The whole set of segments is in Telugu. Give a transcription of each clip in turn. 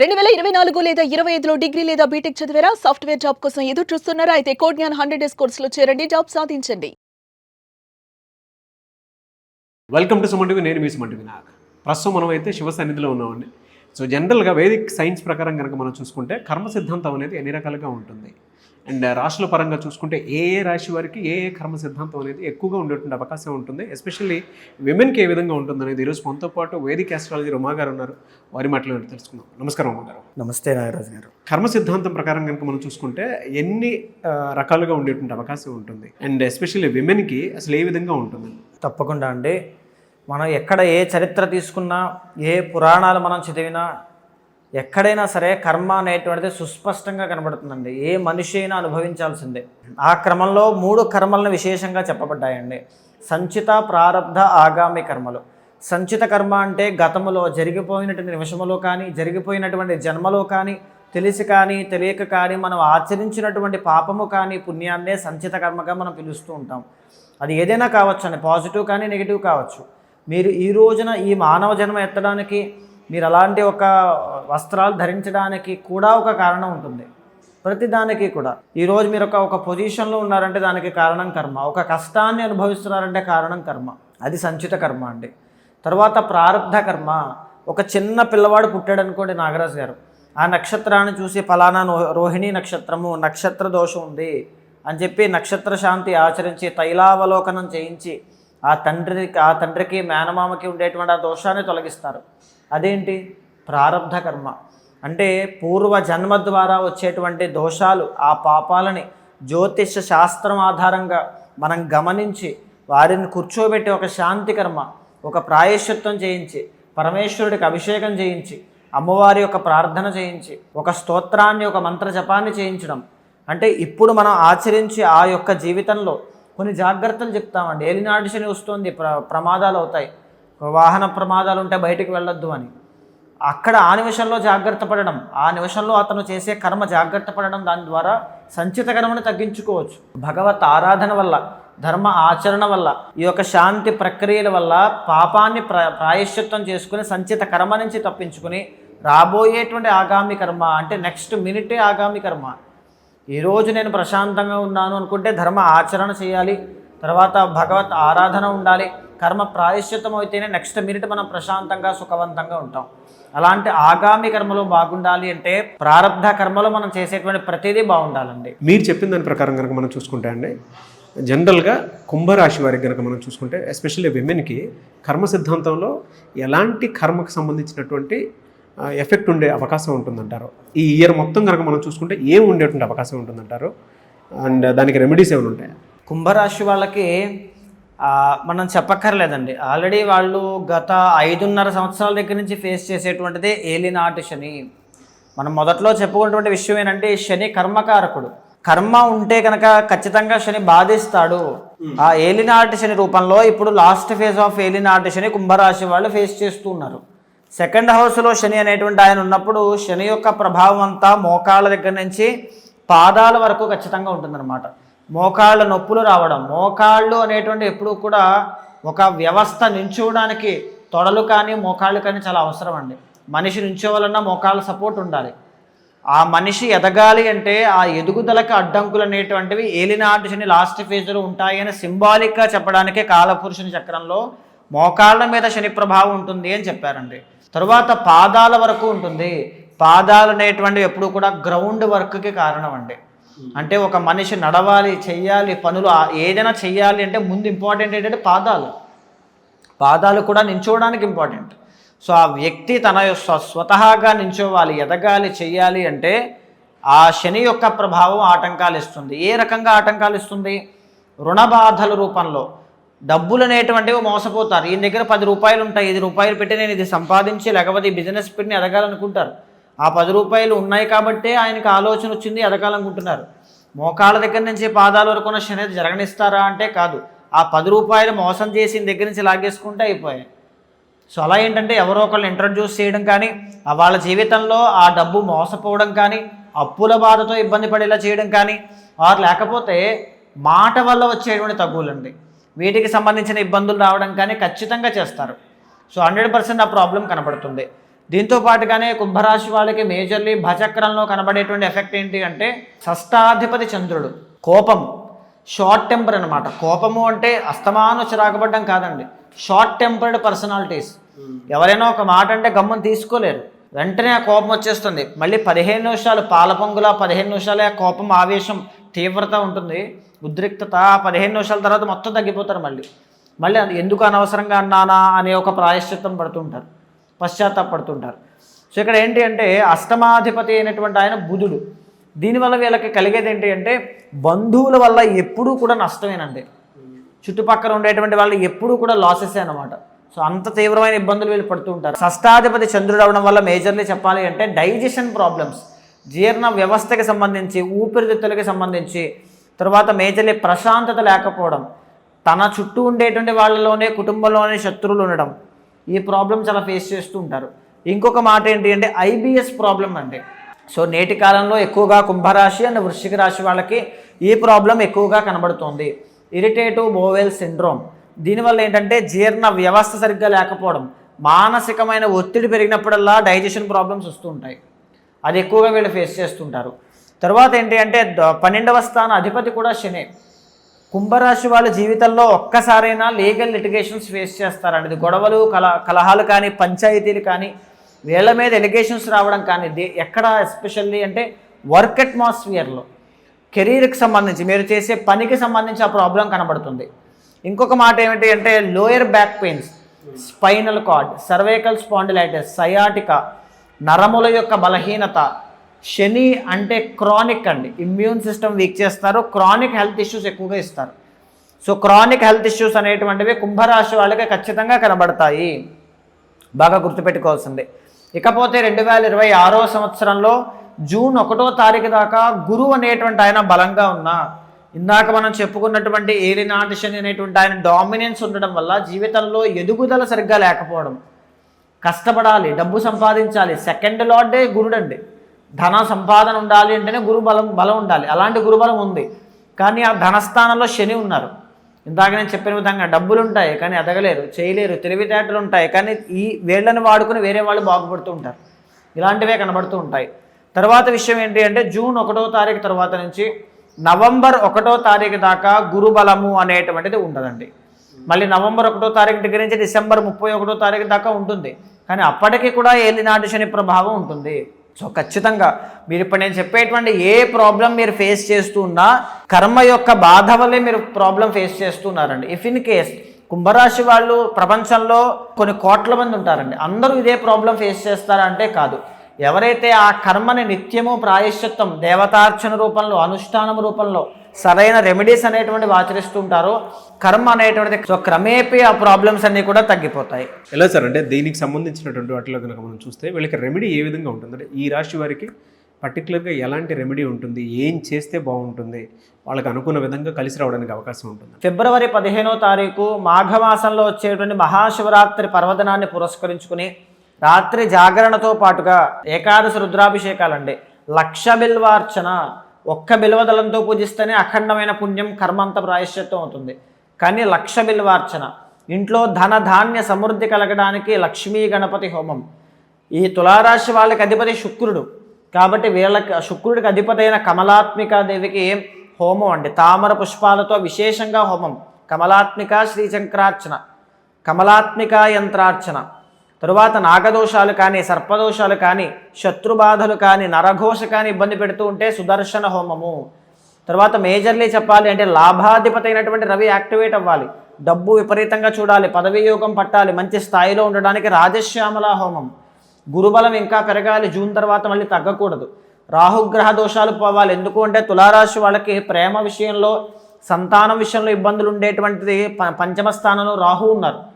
రెండు వేల ఇరవై నాలుగు లేదా ఇరవై ఐదులో డిగ్రీ లేదా బీటెక్ చదివారా? సాఫ్ట్వేర్ జాబ్ కోసం ఎదురు చూస్తున్నారా? అయితే కోడ్ జ్ఞాన్ హండ్రెడ్ డేస్ కోర్సులో చేరండి జాబ్ సాధించండి. వెల్కమ్ టు సుమంటివి నేను మీ సుమంటివి నాకు ప్రస్తుతం మనం అయితే శివ సన్నిధిలో ఉన్నామండి. సో జనరల్గా వేదిక్ సైన్స్ ప్రకారం కనుక మనం చూసుకుంటే కర్మ సిద్ధాంతం అనేది ఎన్ని రకాలుగా ఉంటుంది? అండ్ రాశుల పరంగా చూసుకుంటే ఏ ఏ రాశి వారికి ఏ ఏ కర్మ సిద్ధాంతం అనేది ఎక్కువగా ఉండేటువంటి అవకాశం ఉంటుంది ఎస్పెషల్లీ విమెన్కి ఏ విధంగా ఉంటుంది అనేది ఈరోజు మనతో పాటు వేదిక్ ఆస్ట్రాలజీ ఉమా గారు ఉన్నారు. వారి మాటలు తెలుసుకుందాం. నమస్కారం ఉమా గారు. నమస్తే నాగరాజు గారు. కర్మ సిద్ధాంతం ప్రకారం కనుక మనం చూసుకుంటే ఎన్ని రకాలుగా ఉండేటువంటి అవకాశం ఉంటుంది. అండ్ ఎస్పెషల్లీ విమెన్కి అసలు ఏ విధంగా ఉంటుంది? తప్పకుండా అండి. మనం ఎక్కడ ఏ చరిత్ర తీసుకున్నా ఏ పురాణాలు మనం చదివినా ఎక్కడైనా సరే కర్మ అనేటువంటిది సుస్పష్టంగా కనబడుతుందండి. ఏ మనిషి అయినా అనుభవించాల్సిందే. ఆ క్రమంలో మూడు కర్మలను విశేషంగా చెప్పబడ్డాయండి. సంచిత ప్రారబ్ధ ఆగామి కర్మలు. సంచిత కర్మ అంటే గతములో జరిగిపోయినటువంటి నిమిషములో కానీ జరిగిపోయినటువంటి జన్మలో కానీ తెలిసి కానీ తెలియక కానీ మనం ఆచరించినటువంటి పాపము కానీ పుణ్యాన్నే సంచిత కర్మగా మనం పిలుస్తూ ఉంటాం. అది ఏదైనా కావచ్చు అండి. పాజిటివ్ కానీ నెగిటివ్ కావచ్చు. మీరు ఈ రోజున ఈ మానవ జన్మ ఎత్తడానికి మీరు అలాంటి ఒక వస్త్రాలు ధరించడానికి కూడా ఒక కారణం ఉంటుంది. ప్రతిదానికి కూడా. ఈరోజు మీరు ఒక ఒక పొజిషన్లో ఉన్నారంటే దానికి కారణం కర్మ. ఒక కష్టాన్ని అనుభవిస్తున్నారంటే కారణం కర్మ. అది సంచిత కర్మ అండి. తర్వాత ప్రారంధ కర్మ. ఒక చిన్న పిల్లవాడు పుట్టాడు అనుకోండి నాగరాజు గారు. ఆ నక్షత్రాన్ని చూసి ఫలానా రోహిణి నక్షత్రము నక్షత్ర దోషం ఉంది అని చెప్పి నక్షత్ర శాంతి ఆచరించి తైలావలోకనం చేయించి ఆ తండ్రికి ఆ తండ్రికి మేనమామకి ఉండేటువంటి ఆ దోషాన్ని తొలగిస్తారు. అదేంటి? ప్రారంధ కర్మ. అంటే పూర్వ జన్మ ద్వారా వచ్చేటువంటి దోషాలు ఆ పాపాలని జ్యోతిష శాస్త్రం ఆధారంగా మనం గమనించి వారిని కూర్చోబెట్టి ఒక శాంతి కర్మ ఒక ప్రాయశ్చిత్వం చేయించి పరమేశ్వరుడికి అభిషేకం చేయించి అమ్మవారి యొక్క ప్రార్థన చేయించి ఒక స్తోత్రాన్ని ఒక మంత్ర జపాన్ని చేయించడం. అంటే ఇప్పుడు మనం ఆచరించి ఆ యొక్క జీవితంలో కొన్ని జాగ్రత్తలు చెప్తామండి. ఏలినాటిశని వస్తుంది ప్ర ప్రమాదాలు అవుతాయి. వాహన ప్రమాదాలు ఉంటే బయటికి వెళ్ళొద్దు అని. అక్కడ ఆ నిమిషంలో జాగ్రత్త పడడం ఆ నిమిషంలో అతను చేసే కర్మ జాగ్రత్త పడడం దాని ద్వారా సంచిత కర్మను తగ్గించుకోవచ్చు. భగవత్ ఆరాధన వల్ల ధర్మ ఆచరణ వల్ల ఈ యొక్క శాంతి ప్రక్రియల వల్ల పాపాన్ని ప్ర ప్రాయశ్చిత్తం చేసుకుని సంచిత కర్మ నుంచి తప్పించుకుని రాబోయేటువంటి ఆగామి కర్మ అంటే నెక్స్ట్ మినిటే ఆగామి కర్మ. ఈరోజు నేను ప్రశాంతంగా ఉన్నాను అనుకుంటే ధర్మ ఆచరణ చేయాలి తర్వాత భగవత్ ఆరాధన ఉండాలి కర్మ ప్రాయశ్చిత్తం అయితేనే నెక్స్ట్ మినిట్ మనం ప్రశాంతంగా సుఖవంతంగా ఉంటాం. అలాంటి ఆగామి కర్మలో బాగుండాలి అంటే ప్రారంధ కర్మలో మనం చేసేటువంటి ప్రతిదీ బాగుండాలండి. మీరు చెప్పిన దాని ప్రకారం కనుక మనం చూసుకుంటే అండి జనరల్గా కుంభరాశి వారికి కనుక మనం చూసుకుంటే ఎస్పెషల్లీ విమెన్కి కర్మ సిద్ధాంతంలో ఎలాంటి కర్మకు సంబంధించినటువంటి ఎఫెక్ట్ ఉండే అవకాశం ఉంటుందంటారు? ఈ ఇయర్ మొత్తం కనుక మనం చూసుకుంటే ఏం ఉండేటువంటి అవకాశం ఉంటుందంటారు? అండ్ దానికి రెమెడీస్ ఏమైనా ఉంటాయా? కుంభరాశి వాళ్ళకి మనం చెప్పక్కర్లేదండి. ఆల్రెడీ వాళ్ళు గత ఐదున్నర సంవత్సరాల దగ్గర నుంచి ఫేస్ చేసేటువంటిదే ఏలినాటి శని. మనం మొదట్లో చెప్పుకున్నటువంటి విషయం ఏంటంటే శని కర్మకారకుడు. కర్మ ఉంటే కనుక ఖచ్చితంగా శని బాధిస్తాడు. ఆ ఏలినాటి శని రూపంలో ఇప్పుడు లాస్ట్ ఫేజ్ ఆఫ్ ఏలినాటి శని కుంభరాశి వాళ్ళు ఫేస్ చేస్తూ ఉన్నారు. సెకండ్ హౌస్లో శని అనేటువంటి ఆయన ఉన్నప్పుడు శని యొక్క ప్రభావం అంతా మోకాళ్ళ దగ్గర నుంచి పాదాల వరకు ఖచ్చితంగా ఉంటుందన్నమాట. మోకాళ్ళ నొప్పులు రావడం. మోకాళ్ళు అనేటువంటి ఎప్పుడూ కూడా ఒక వ్యవస్థ నించోవడానికి తొడలు కానీ మోకాళ్ళు కానీ చాలా అవసరం అండి. మనిషి నించోవాలన్నా మోకాళ్ళ సపోర్ట్ ఉండాలి. ఆ మనిషి ఎదగాలి అంటే ఆ ఎదుగుదలకు అడ్డంకులు అనేటువంటివి ఏలినాటిని లాస్ట్ ఫేజ్లో ఉంటాయని సింబాలిక్గా చెప్పడానికే కాలపురుషుని చక్రంలో మోకాళ్ళ మీద శని ప్రభావం ఉంటుంది అని చెప్పారండి. తరువాత పాదాల వరకు ఉంటుంది. పాదాలు అనేటువంటివి ఎప్పుడు కూడా గ్రౌండ్ వర్క్కి కారణం అండి. Hmm. అంటే ఒక మనిషి నడవాలి చెయ్యాలి పనులు ఏదైనా చెయ్యాలి అంటే ముందు ఇంపార్టెంట్ ఏంటంటే పాదాలు. పాదాలు కూడా నించోవడానికి ఇంపార్టెంట్ సో ఆ వ్యక్తి తన స్వ స్వతహాగా నించోవాలి ఎదగాలి చెయ్యాలి అంటే ఆ శని యొక్క ప్రభావం ఆటంకాలు ఇస్తుంది. ఏ రకంగా ఆటంకాలు ఇస్తుంది? రుణ బాధల రూపంలో. డబ్బులు అనేటువంటివి మోసపోతారు. ఈయన దగ్గర పది రూపాయలు ఉంటాయి. ఐదు రూపాయలు పెట్టి నేను ఇది సంపాదించి లేకపోతే ఈ బిజినెస్ పెట్టి ఎదగాలనుకుంటారు. ఆ పది రూపాయలు ఉన్నాయి కాబట్టే ఆయనకి ఆలోచన వచ్చింది ఎదగాలనుకుంటున్నారు. మోకాళ్ళ దగ్గర నుంచి పాదాల వరకు ఉన్న శని జరగనిస్తారా అంటే కాదు. ఆ పది రూపాయలు మోసం చేసిన దగ్గర నుంచి లాగేసుకుంటే అయిపోయాయి. సో అలా ఏంటంటే ఎవరో ఒకళ్ళు ఇంట్రడ్యూస్ చేయడం కానీ వాళ్ళ జీవితంలో ఆ డబ్బు మోసపోవడం కానీ అప్పుల బాధతో ఇబ్బంది పడేలా చేయడం కానీ వారు లేకపోతే మాట వల్ల వచ్చేటువంటి తగులండి. వీటికి సంబంధించిన ఇబ్బందులు రావడం కానీ ఖచ్చితంగా చేస్తారు. సో హండ్రెడ్ పర్సెంట్ ఆ ప్రాబ్లం కనబడుతుంది దీంతో పాటుగానే కుంభరాశి వాళ్ళకి మేజర్లీ భచక్రంలో కనబడేటువంటి ఎఫెక్ట్ ఏంటి అంటే షష్టాధిపతి చంద్రుడు. కోపం. షార్ట్ టెంపర్ అనమాట కోపము అంటే అస్తమాను చిరాకపడ్డం కాదండి. షార్ట్ టెంపర్డ్ పర్సనాలిటీస్ ఎవరైనా ఒక మాట అంటే గమ్మం తీసుకోలేరు. వెంటనే ఆ కోపం వచ్చేస్తుంది. మళ్ళీ పదిహేను నిమిషాలు పాల పొంగుల పదిహేను నిమిషాలే ఆ కోపం ఆవేశం తీవ్రత ఉంటుంది. ఉద్రిక్తత పదిహేను నిమిషాల తర్వాత మొత్తం తగ్గిపోతారు మళ్ళీ. మళ్ళీ అది ఎందుకు అనవసరంగా అన్నానా అనే ఒక ప్రాయశ్చిత్తం పడుతుంటారు. పశ్చాత్తాపడుతుంటారు. సో ఇక్కడ ఏంటి అంటే అష్టమాధిపతి అయినటువంటి ఆయన బుధుడు. దీనివల్ల వీళ్ళకి కలిగేది ఏంటి అంటే బంధువుల వల్ల ఎప్పుడూ కూడా నష్టమేనండి. చుట్టుపక్కల ఉండేటువంటి వాళ్ళు ఎప్పుడూ కూడా లాసెస్ అనమాట సో అంత తీవ్రమైన ఇబ్బందులు వీళ్ళు పడుతూ ఉంటారు. షష్టాధిపతి చంద్రుడు అవడం వల్ల మేజర్లీ చెప్పాలి అంటే డైజెషన్ ప్రాబ్లమ్స్. జీర్ణ వ్యవస్థకి సంబంధించి ఊపిరితిత్తులకి సంబంధించి తర్వాత మేజర్లీ ప్రశాంతత లేకపోవడం తన చుట్టూ ఉండేటువంటి వాళ్ళలోనే కుటుంబంలోనే శత్రువులు ఉండడం ఈ ప్రాబ్లం చాలా ఫేస్ చేస్తూ ఉంటారు. ఇంకొక మాట ఏంటి అంటే ఐబిఎస్ ప్రాబ్లం అండి. సో నేటి కాలంలో ఎక్కువగా కుంభరాశి అండ్ వృశ్చిక రాశి వాళ్ళకి ఈ ప్రాబ్లం ఎక్కువగా కనబడుతోంది. ఇరిటేటివ్ బోవెల్ సిండ్రోమ్ దీనివల్ల ఏంటంటే జీర్ణ వ్యవస్థ సరిగ్గా లేకపోవడం మానసికమైన ఒత్తిడి పెరిగినప్పుడల్లా డైజెషన్ ప్రాబ్లమ్స్ వస్తూ ఉంటాయి. అది ఎక్కువగా వీళ్ళు ఫేస్ చేస్తుంటారు తర్వాత ఏంటి అంటే పన్నెండవ స్థాన అధిపతి కూడా శని. కుంభరాశి వాళ్ళ జీవితంలో ఒక్కసారైనా లీగల్ లిటిగేషన్స్ ఫేస్ చేస్తారండి. ఇది గొడవలు కల కలహాలు కానీ పంచాయతీలు కానీ వీళ్ళ మీద ఎలిగేషన్స్ రావడం కానీ దే ఎక్కడ ఎస్పెషల్లీ అంటే వర్క్ అట్మాస్ఫియర్లో. కెరీర్కి సంబంధించి మీరు చేసే పనికి సంబంధించి ఆ ప్రాబ్లం కనబడుతుంది. ఇంకొక మాట ఏమిటి అంటే lower back pains spinal cord cervical spondylitis sciatica నరముల యొక్క బలహీనత శని అంటే క్రానిక్ అండి. ఇమ్యూన్ సిస్టమ్ వీక్ చేస్తారు క్రానిక్ హెల్త్ ఇష్యూస్ ఎక్కువగా ఇస్తారు. సో క్రానిక్ హెల్త్ ఇష్యూస్ అనేటువంటివి కుంభరాశి వాళ్ళకి ఖచ్చితంగా కనబడతాయి. బాగా గుర్తుపెట్టుకోవాల్సింది. ఇకపోతే రెండు వేల ఇరవై ఆరో సంవత్సరంలో జూన్ ఒకటో తారీఖు దాకా గురువు అనేటువంటి ఆయన బలంగా ఉన్నా ఇందాక మనం చెప్పుకున్నటువంటి ఏలినాటి శని అనేటువంటి ఆయన డామినెన్స్ ఉండడం వల్ల జీవితంలో ఎదుగుదల సరిగ్గా లేకపోవడం కష్టపడాలి డబ్బు సంపాదించాలి. సెకండ్ లార్డే గురుడండి. ధన సంపాదన ఉండాలి అంటేనే గురు బలం బలం ఉండాలి. అలాంటి గురుబలం ఉంది. కానీ ఆ ధనస్థానంలో శని ఉన్నారు. ఇందాక నేను చెప్పిన విధంగా డబ్బులు ఉంటాయి కానీ ఎదగలేరు చేయలేరు తెలివితేటలు ఉంటాయి. కానీ ఈ వేళ్ళని వాడుకుని వేరే వాళ్ళు బాగుపడుతూ ఉంటారు. ఇలాంటివే కనబడుతూ ఉంటాయి. తర్వాత విషయం ఏంటి అంటే జూన్ ఒకటో తారీఖు తర్వాత నుంచి నవంబర్ ఒకటో తారీఖు దాకా గురుబలము అనేటువంటిది ఉండదండి. మళ్ళీ నవంబర్ ఒకటో తారీఖు దగ్గర నుంచి డిసెంబర్ ముప్పై ఒకటో తారీఖు దాకా ఉంటుంది. కానీ అప్పటికి కూడా ఏలినాటి శని ప్రభావం ఉంటుంది. సో ఖచ్చితంగా మీరు ఇప్పుడు నేను చెప్పేటువంటి ఏ ప్రాబ్లం మీరు ఫేస్ చేస్తూ ఉన్నా కర్మ యొక్క బాధ వల్లే మీరు ప్రాబ్లం ఫేస్ చేస్తున్నారండి. ఇఫ్ ఇన్ కేస్ కుంభరాశి వాళ్ళు ప్రపంచంలో కొన్ని కోట్ల మంది ఉంటారండి. అందరూ ఇదే ప్రాబ్లం ఫేస్ చేస్తారా అంటే కాదు. ఎవరైతే ఆ కర్మని నిత్యము ప్రాయశ్చిత్తం దేవతార్చన రూపంలో అనుష్ఠానం రూపంలో సరైన రెమెడీస్ అనేటువంటివి ఆచరిస్తుంటారో. కర్మ అనేటువంటిది సో క్రమేపీ ఆ ప్రాబ్లమ్స్ అన్నీ కూడా తగ్గిపోతాయి. ఎలా సార్? అంటే దీనికి సంబంధించినటువంటి వాటిలో కనుక మనం చూస్తే వీళ్ళకి రెమెడీ ఏ విధంగా ఉంటుంది? అంటే ఈ రాశి వారికి పర్టికులర్గా ఎలాంటి రెమెడీ ఉంటుంది? ఏం చేస్తే బాగుంటుంది? వాళ్ళకి అనుకున్న విధంగా కలిసి రావడానికి అవకాశం ఉంటుంది? ఫిబ్రవరి పదిహేనో తారీఖు మాఘమాసంలో వచ్చేటువంటి మహాశివరాత్రి పర్వదినాన్ని పురస్కరించుకుని రాత్రి జాగరణతో పాటుగా ఏకాదశి రుద్రాభిషేకాలండి. లక్ష బిల్వార్చన ఒక్క బిల్వదళంతో పూజిస్తేనే అఖండమైన పుణ్యం కర్మంత ప్రాయశ్చిత్తం అవుతుంది. కానీ లక్ష బిల్వార్చన ఇంట్లో ధన ధాన్య సమృద్ధి కలగడానికి లక్ష్మీ గణపతి హోమం. ఈ తులారాశి వాళ్ళకి అధిపతి శుక్రుడు. కాబట్టి వీళ్ళకి శుక్రుడికి అధిపతి అయిన కమలాత్మికా దేవికి హోమం అండి. తామర పుష్పాలతో విశేషంగా హోమం. కమలాత్మిక శ్రీచక్రార్చన కమలాత్మిక యంత్రార్చన. తరువాత నాగదోషాలు కానీ సర్పదోషాలు కానీ శత్రుబాధలు కానీ నరఘోష కానీ ఇబ్బంది పెడుతూ ఉంటే సుదర్శన హోమము. తర్వాత మేజర్లీ చెప్పాలి అంటే లాభాధిపతి అయినటువంటి రవి యాక్టివేట్ అవ్వాలి. డబ్బు విపరీతంగా చూడాలి పదవి యోగం పట్టాలి మంచి స్థాయిలో ఉండడానికి రాజశ్యామల హోమం. గురుబలం ఇంకా పెరగాలి జూన్ తర్వాత మళ్ళీ తగ్గకూడదు. రాహుగ్రహ దోషాలు పోవాలి. ఎందుకు అంటే తులారాశి వాళ్ళకి ప్రేమ విషయంలో సంతానం విషయంలో ఇబ్బందులు ఉండేటువంటిది ప- పంచమ స్థానంలో రాహు ఉన్నారు.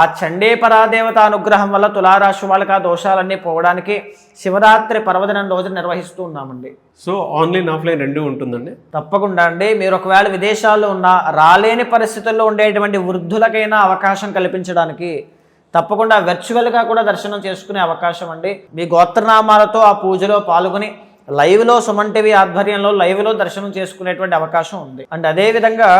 ఆ చండీ పరాదేవత అనుగ్రహం వల్ల తులారాశి వాళ్ళకి ఆ దోషాలన్నీ పోవడానికి శివరాత్రి పర్వదినం రోజు నిర్వహిస్తూ ఉన్నామండి. సో ఆన్లైన్ ఆఫ్లైన్ రెండు ఉంటుందండి? తప్పకుండా అండి. మీరు ఒకవేళ విదేశాల్లో ఉన్న రాలేని పరిస్థితుల్లో ఉండేటువంటి వృద్ధులకైనా అవకాశం కల్పించడానికి తప్పకుండా వర్చువల్గా కూడా దర్శనం చేసుకునే అవకాశం అండి. మీ గోత్రనామాలతో ఆ పూజలో పాల్గొని లైవ్లో సుమన్ టీవీ ఆధ్వర్యంలో లైవ్లో దర్శనం చేసుకునేటువంటి అవకాశం ఉంది. అండ్ అదేవిధంగా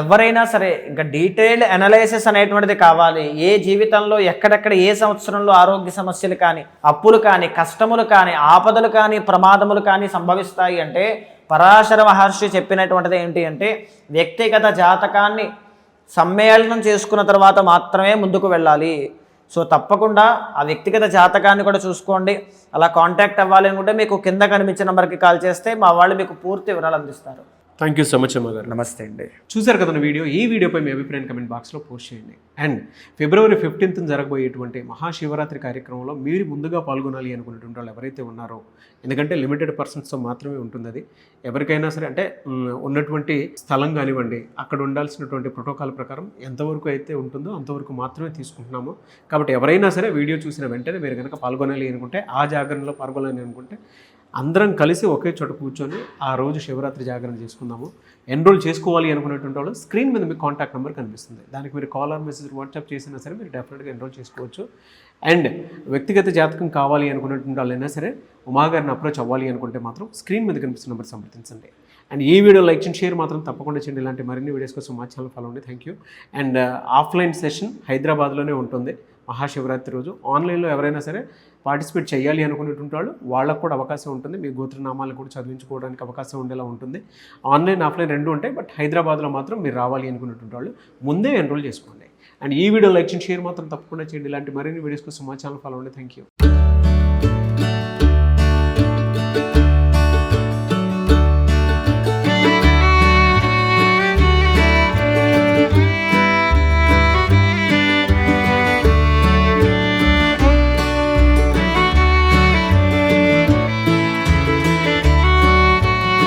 ఎవరైనా సరే ఇంకా డీటెయిల్డ్ అనాలైసిస్ అనేటువంటిది కావాలి. ఏ జీవితంలో ఎక్కడెక్కడ ఏ సంవత్సరంలో ఆరోగ్య సమస్యలు కానీ అప్పులు కానీ కష్టములు కానీ ఆపదలు కానీ ప్రమాదములు కానీ సంభవిస్తాయి అంటే పరాశర మహర్షి చెప్పినటువంటిది ఏంటి అంటే వ్యక్తిగత జాతకాన్ని సమ్మేళనం చేసుకున్న తర్వాత మాత్రమే ముందుకు వెళ్ళాలి. సో తప్పకుండా ఆ వ్యక్తిగత జాతకాన్ని కూడా చూసుకోండి. అలా కాంటాక్ట్ అవ్వాలి అనుకుంటే మీకు కింద కనిపించే నెంబర్కి కాల్ చేస్తే మా వాళ్ళు మీకు పూర్తి వివరాలు అందిస్తారు. థ్యాంక్ యూ సో మచ్ అమ్మ గారు. నమస్తే అండి. చూశారు కదా వీడియో? ఈ వీడియోపై మీ అభిప్రాయం కమెంట్ బాక్స్లో పోస్ట్ చేయండి. అండ్ ఫిబ్రవరి ఫిఫ్టీన్త్ జరగబోయేటువంటి మహాశివరాత్రి కార్యక్రమంలో మీరు ముందుగా పాల్గొనాలి అనుకునేటువంటి వాళ్ళు ఎవరైతే ఉన్నారో ఎందుకంటే లిమిటెడ్ పర్సన్స్తో మాత్రమే ఉంటుంది అది. ఎవరికైనా సరే అంటే ఉన్నటువంటి స్థలం కానివ్వండి అక్కడ ఉండాల్సినటువంటి ప్రోటోకాల్ ప్రకారం ఎంతవరకు అయితే ఉంటుందో అంతవరకు మాత్రమే తీసుకుంటున్నాము. కాబట్టి ఎవరైనా సరే వీడియో చూసిన వెంటనే మీరు కనుక పాల్గొనాలి అనుకుంటే ఆ జాగరణలో పాల్గొనాలి అనుకుంటే అందరం కలిసి ఒకే చోట కూర్చొని ఆ రోజు శివరాత్రి జాగరణ చేసుకుందాము. ఎన్రోల్ చేసుకోవాలి అనుకునేటువంటి వాళ్ళు స్క్రీన్ మీద మీకు కాంటాక్ట్ నెంబర్ కనిపిస్తుంది. దానికి మీరు కాల్ ఆర్ మెసేజ్ వాట్సాప్ చేసినా సరే మీరు డెఫినెట్గా ఎన్రోల్ చేసుకోవచ్చు. అండ్ వ్యక్తిగత జాతకం కావాలి అనుకునేటువంటి వాళ్ళైనా సరే ఉమాగారిని అప్రోచ్ అవ్వాలి అనుకుంటే మాత్రం స్క్రీన్ మీద కనిపిస్తున్న నెంబర్ సంప్రదించండి. అండ్ ఈ వీడియో లైక్ చేయండి షేర్ మాత్రం తప్పకుండా చేయండి. ఇలాంటి మరిన్ని వీడియోస్ కోసం మా ఛానల్ ఫాలో అండి. Thank you and offline session హైదరాబాద్లోనే ఉంటుంది. మహాశివరాత్రి రోజు. ఆన్లైన్లో ఎవరైనా సరే పార్టిసిపేట్ చేయాలి అనుకునేటువంటి వాళ్ళు వాళ్ళకు కూడా అవకాశం ఉంటుంది. మీ గోత్రనామాలు కూడా చదివించుకోవడానికి అవకాశం ఉండేలా ఉంటుంది. ఆన్లైన్ ఆఫ్లైన్ రెండు ఉంటాయి. బట్ హైదరాబాద్లో మాత్రం మీరు రావాలి అనుకునేటువంటి వాళ్ళు ముందే ఎన్రోల్ చేసుకోండి. అండ్ ఈ వీడియో లైక్ చేయండి షేర్ మాత్రం తప్పకుండా చేయండి. ఇలాంటి మరిన్ని వీడియోస్ కోసం మా ఛానల్ ఫాలో అండి థ్యాంక్ యూ